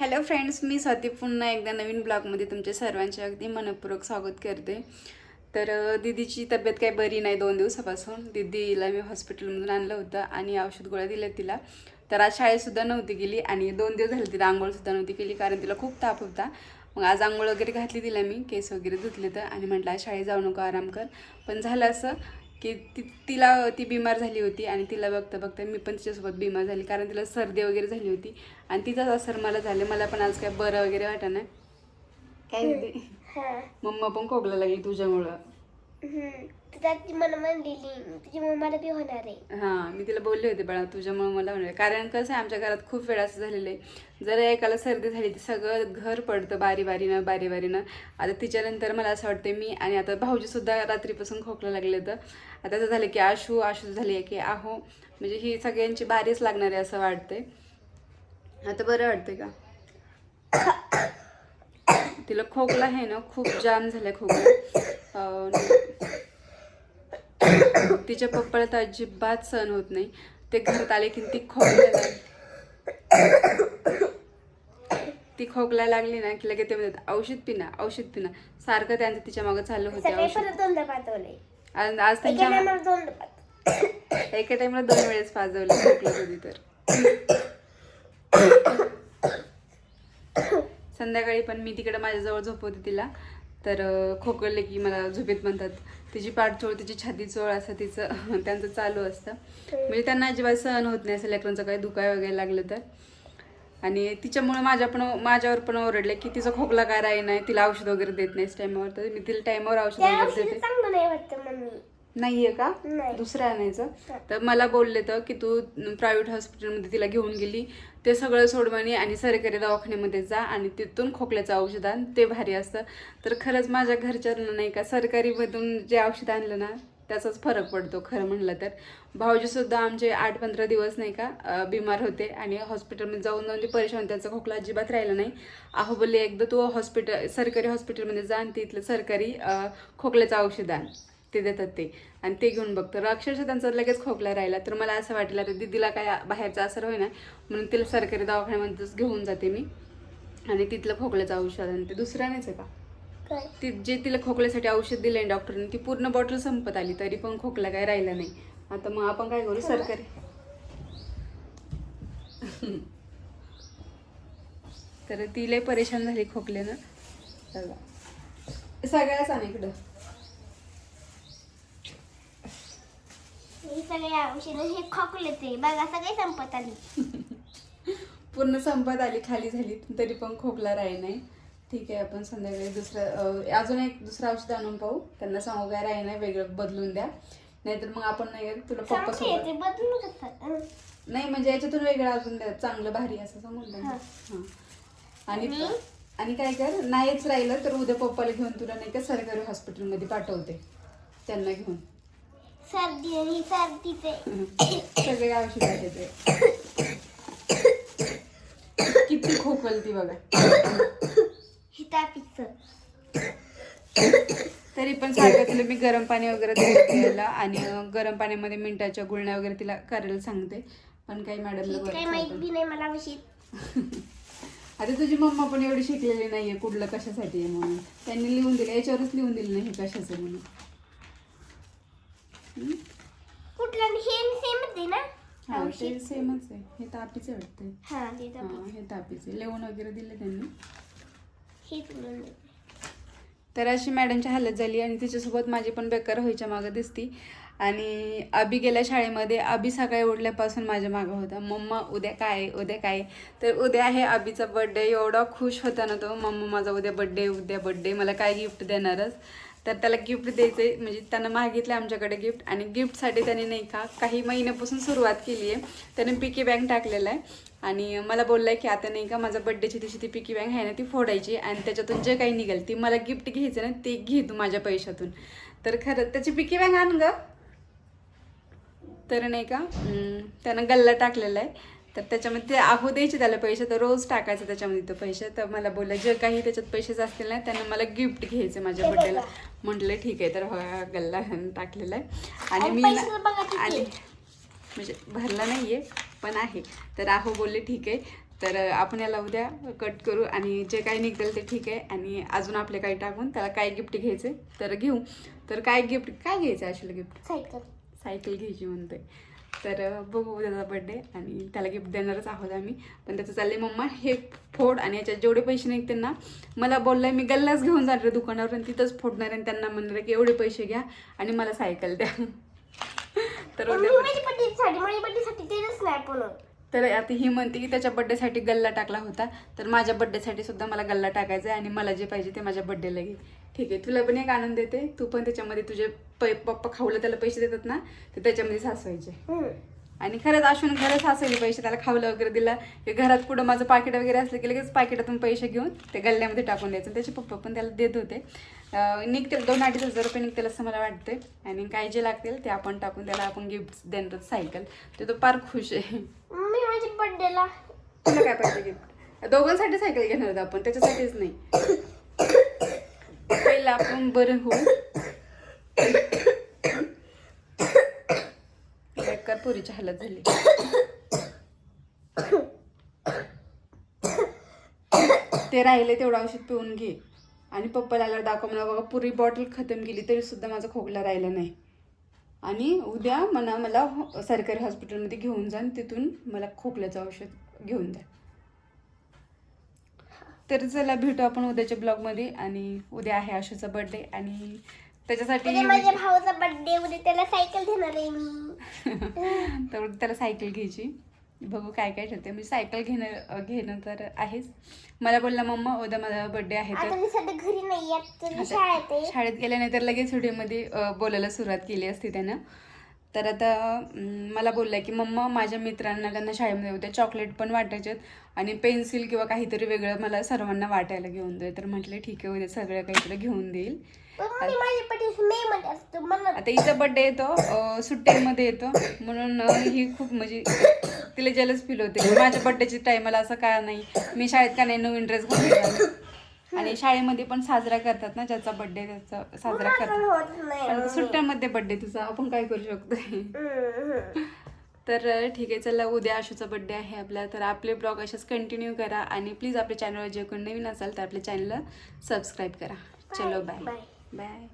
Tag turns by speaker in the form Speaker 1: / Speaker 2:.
Speaker 1: Hello friends मी स्वाती पुन्हा एकदा नवीन ब्लॉगमध्ये तुमच्या सर्वांचे अगदी मनपूर्वक स्वागत करते. तर दिदीची दीदीची तब्येत काही बरी नाही दोन दिवसापासून. दीदीला मी हॉस्पिटलमधून आणलं होतं आणि औषध गोळ्या दिल्या तिला. तर आज शाळेतसुद्धा नव्हती गेली आणि दोन दिवस झाले तिला आंघोळसुद्धा नव्हती केली कारण तिला खूप ताप होता. मग आज आंघोळ वगैरे घातली तिला मी केस वगैरे धुतले तर आणि म्हटलं आज शाळेत जाऊ नको आराम कर. पण झालं असं की ती तिला ती बिमार झाली होती आणि तिला बघता बघता मी पण तिच्यासोबत बिमार झाली कारण तिला सर्दी वगैरे झाली होती. आणि तिचाच असर मला झाले. मला पण आज काय बरं वगैरे वाटा नाही. काय होते
Speaker 2: हा.
Speaker 1: मम्मा पण खोकला लागली तुझ्यामुळं.
Speaker 2: हम्म. तर ती मला म्हणलेली बी होणार आहे.
Speaker 1: हां मी तिला बोलले होते बाळा तुझ्यामुळं मला होणार कारण कसं आहे आमच्या घरात खूप वेळा असं झालेलं आहे. जर एकाला सर्दी झाली तर सगळं घर पडतं बारी बारीनं बारी बारीनं आता तिच्यानंतर मला असं वाटतं मी आणि आता भाऊजीसुद्धा रात्रीपासून खोकला लागले तर आता असं झालं की आशू आशू झाली आहे की आहो. म्हणजे ही सगळ्यांची बारीच लागणार आहे असं वाटते आता बरं वाटतंय का? तिला खोकला आहे ना खूप जाम झालाय खोकला. तिच्या पप्पाला तर अजिबात सहन होत नाही. ते घरात आले की ती खोकला ती खोकला लागली ना की लगेच ते म्हणतात औषध पिना औषध पिना. सारखं त्यांचं तिच्या मागं चालू होते
Speaker 2: पाठवले
Speaker 1: आज त्यांच्या एका टाइमला दोन वेळेस पाजवलं खोकलं कधी तर. संध्याकाळी पण मी तिकडे माझ्याजवळ झोपवते तिला. तर अं, खोकलले की मला झोपेत म्हणतात तिची पाठचोळ तिची छाती चोळ असं तिचं त्यांचं चालू असतं. म्हणजे त्यांना अजिबात सहन होत नाही असं लेकरांचं काही दुखाय वगैरे लागलं तर. आणि तिच्यामुळे माझ्या पण माझ्यावर पण ओरडले की तिचा खोकला काय राही नाही तिला औषध वगैरे देत नाही टायमावर तर मी तिला टायमावर औषध वगैरे देते. नाहीये का?
Speaker 2: नाही.
Speaker 1: दुसरं आणायचं. तर मला बोलले तर की तू प्रायव्हेट हॉस्पिटलमध्ये तिला घेऊन गेली. ते सगळं सोडवणी आणि सरकारी दवाखान्यामध्ये जा आणि तिथून खोकल्याचं औषध आण. ते भारी असतं. तर खरंच माझ्या घरच्यांना नाही का सरकारीमधून जे औषध आणलं ना त्याचाच फरक पडतो खरं म्हणलं तर. भाऊजीसुद्धा आमचे आठ पंधरा दिवस नाही का अं, बिमार होते आणि हॉस्पिटलमध्ये जाऊन जाऊन ते परेशान त्यांचा खोकला अजिबात राहिला नाही. आहो बोलले एकदा तू हॉस्पिटल सरकारी हॉस्पिटलमध्ये जा आणि तिथलं सरकारी अं, खोकल्याचं औषध आण. ते देतात ते. आणि ते घेऊन बघतो. तर अक्षरशः त्यांचा लगेच खोकला राहिला. तर मला असं वाटलं तर दीदीला काय बाहेरचा असर होईना म्हणून तिला सरकारी दवाखान्यामध्येच घेऊन जाते मी. आणि तिथलं खोकल्याचं औषध आणि ते दुसरं नाहीच आहे का? ती जे तिला खोकल्यासाठी औषध दिले डॉक्टरने ती पूर्ण बॉटल संपत आली तरी पण खोकला काय राहिला नाही. आता मग आपण काय करू? सरकारी. तर ती लय परेशान झाली खोकल्यानं. चला सगळ्याच आणि इकडं.
Speaker 2: हे सगळे औषध हे खोकले ते. बघा सगळे संपत आली.
Speaker 1: पूर्ण संपत आली खाली झाली. तरी पण खोकला राही नाही. ठीक आहे आपण संध्याकाळी दुसरं अं, अजून एक दुसरं औषध आणून पाहू. त्यांना सांगू काय राही नाही वेगळं बदलून द्या. नाहीतर मग आपण नाही का तुला पप्पा
Speaker 2: चांगले आहे
Speaker 1: सोबत.
Speaker 2: ते बदलू कसं
Speaker 1: नाही म्हणजे याच्यातून वेगळं अजून द्या. चांगलं भारी असं सांगून द्या.
Speaker 2: हां.
Speaker 1: आणि
Speaker 2: आणि?
Speaker 1: आणि काय कर नाहीच राहिलं तर उद्या पप्पाला घेऊन तुला नाही का सरकारी हॉस्पिटलमध्ये पाठवते. त्यांना घेऊन.
Speaker 2: सर्दी आणि सर्दीचे.
Speaker 1: सगळे औषध आहे ते किती खोकलती बघा.
Speaker 2: हे तापीचं
Speaker 1: तरी पण सारखं तिला मी गरम पाणी वगैरे प्यायला आणि गरम पाण्यामध्ये मिंटाच्या गुळण्या वगैरे तिला करायला सांगते. पण काही मॅडमला
Speaker 2: काही माहीत नाही मला
Speaker 1: आता तुझी मम्मा पण एवढी शिकलेली नाहीये कुठलं कशासाठी आहे म्हणून. त्यांनी लिहून दिलं याच्यावरच लिहून दिलं नाही कशाचं म्हणून?
Speaker 2: कुठला? हे सेमच आहे ना?
Speaker 1: हा ते सेमच आहे. हे तापीचे वाटते.
Speaker 2: हा ते तापी
Speaker 1: हा हे तापीचे. लिहून वगैरे दिले त्यांनी. तर अशी मॅडमची हालत झाली आणि तिच्यासोबत माझी पण बेकार व्हायच्या मागं दिसती. आणि अभि गेल्या शाळेमध्ये अभि सकाळी उठल्यापासून माझ्या मागं होता. मम्मा उद्या काय? आहे? उद्या काय? आहे?" तर उद्या आहे अभिचा बड्डे एवढा खुश होता ना तो. मम्मा माझा उद्या बड्डे उद्या बड्डे मला काय गिफ्ट देणारच? तर त्याला गिफ्ट द्यायचे म्हणजे त्यानं मागितलं आमच्याकडे गिफ्ट आणि गिफ्टसाठी त्याने नाही का काही महिन्यापासून सुरुवात केली आहे त्याने पिकी बँक टाकलेला आहे. आणि मला बोललाय की आता नाही का माझा बड्डेची दिवशी ती पिकी बँक आहे ना ती फोडायची आणि त्याच्यातून जे काही निघेल ती मला गिफ्ट घ्यायचं ना ते घे तू माझ्या पैशातून. तर खरं त्याची पिकी बँक आण ग. तर नाही का त्यानं गल्ला टाकलेला आहे. तर त्याच्यामध्ये ते आहो द्यायचे त्याला पैसे तर रोज टाकायचं त्याच्यामध्ये. तो पैसे तर मला बोललं जे काही त्याच्यात पैसे असतील ना त्यांना मला गिफ्ट घ्यायचं माझ्या बड्डेला म्हटलं ठीक आहे. तर हा गल्ला टाकलेला आहे. आणि मी आणि. म्हणजे भरला नाहीये पण आहे. तर आहो बोलले ठीक आहे. तर आपण याला उद्या कट करू आणि जे काही निघतील ते ठीक आहे. आणि अजून आपले काही टाकून त्याला काय गिफ्ट घ्यायचे तर घेऊ. तर काय गिफ्ट काय घ्यायचं असेल गिफ्ट
Speaker 2: सायकल.
Speaker 1: सायकल घ्यायची म्हणते तर बघू उद्याचा बड्डे आणि त्याला गिफ्ट देणारच आहोत आम्ही. पण त्याचं चाललंय मम्मा हे फोड आणि याच्यात जेवढे पैसे निघतील ना मला बोललंय मी गल्लाच घेऊन जाणार आहे दुकानावर आणि तिथंच फोडणार आणि त्यांना म्हणणार की एवढे पैसे घ्या आणि मला सायकल द्या. तर
Speaker 2: नाही
Speaker 1: तर आता ही म्हणते की त्याच्या बड्डेसाठी गल्ला टाकला होता. तर माझ्या बड्डेसाठी सुद्धा मला गल्ला टाकायचा आहे आणि मला जे पाहिजे ते माझ्या बड्डेला घे. ठीक आहे तुला पण एक आनंद देते तू पण त्याच्यामध्ये तुझे पै पप्पा खाऊला त्याला पैसे देतात ना ते त्याच्यामध्ये साचवायचे
Speaker 2: हम्म.
Speaker 1: आणि खरंच असून खरंच हसायले पैसे त्याला खावलं वगैरे दिला. की घरात कुठं माझं पाकिट वगैरे असलं की लगेच पाकिटातून पैसे घेऊन ते गल्ल्यामध्ये टाकून द्यायचं. त्याचे पप्पा पण त्याला देत होते. निघतील दोन अडीच हजार रुपये निघतील असं मला वाटतंय. आणि काय जे लागतील ते आपण टाकून त्याला आपण गिफ्ट देणार सायकल. ते तो फार खुश आहे.
Speaker 2: बड्डेला
Speaker 1: तुला काय पाहिजे गिफ्ट दोघांसाठी सायकल घेणार होतो आपण त्याच्यासाठीच नाही. पहिला आपण बरं होऊ. बेकार पुरीची हालत झाली. ते राहिले तेवढं औषध पिऊन घे. आणि पप्पाला आल्यावर दाखव मला बघा पुरी बॉटल खतम गेली तरी सुद्धा माझा खोकला राहिला नाही. आणि उद्या मला मला सरकारी हॉस्पिटलमध्ये घेऊन जा तिथून मला खोकल्याचं औषध घेऊन द्या. तर चला भेटू आपण उद्याच्या ब्लॉगमध्ये आणि उद्या आहे आशूचा बर्थडे आणि त्याच्यासाठी
Speaker 2: उद्या माझ्या भावाचा बड्डे उद्या त्याला सायकल देणार आहे मी.
Speaker 1: तर त्याला सायकल घ्यायची. बघू काय काय ठरते मी सायकल घेणं घेणं तर आहेच. मला बोलला मम्मा उद्या माझा बर्थडे आहे तर
Speaker 2: घरी नाही शाळेत
Speaker 1: गेल्यानंतर लगेच व्हिडिओमध्ये बोलायला सुरुवात केली असती त्यानं. तर आता मला बोलला की मम्मा माझ्या मित्रांना त्यांना शाळेमध्ये उद्या चॉकलेट पण वाटायचे आणि पेन्सिल किंवा काहीतरी वेगळं मला सर्वांना वाटायला घेऊन दे. तर म्हटलं ठीक आहे उद्या सगळं काहीतरी घेऊन देईल. आता हिचा बड्डे येतो सुट्ट्यांमध्ये येतो. म्हणून ही खूप म्हणजे तिला जलच फील होते. की माझ्या बड्डेची टायमाला असं काय नाही मी शाळेत का नाही नवीन ड्रेस घालून आणि शाळेमध्ये पण साजरा करतात ना ज्याचा बड्डे त्याचा साजरा करतात. पण सुट्ट्यांमध्ये बड्डे तुझा आपण काय करू शकतो. तर ठीक आहे चला उद्या आशूचा बड्डे आहे आपला. तर आपले ब्लॉग असेच कंटिन्यू करा. आणि प्लीज आपल्या चॅनलवर जे कोणी नवीन असाल तर आपल्या चॅनलला सबस्क्राईब करा. चलो बाय
Speaker 2: Bye.
Speaker 1: बाय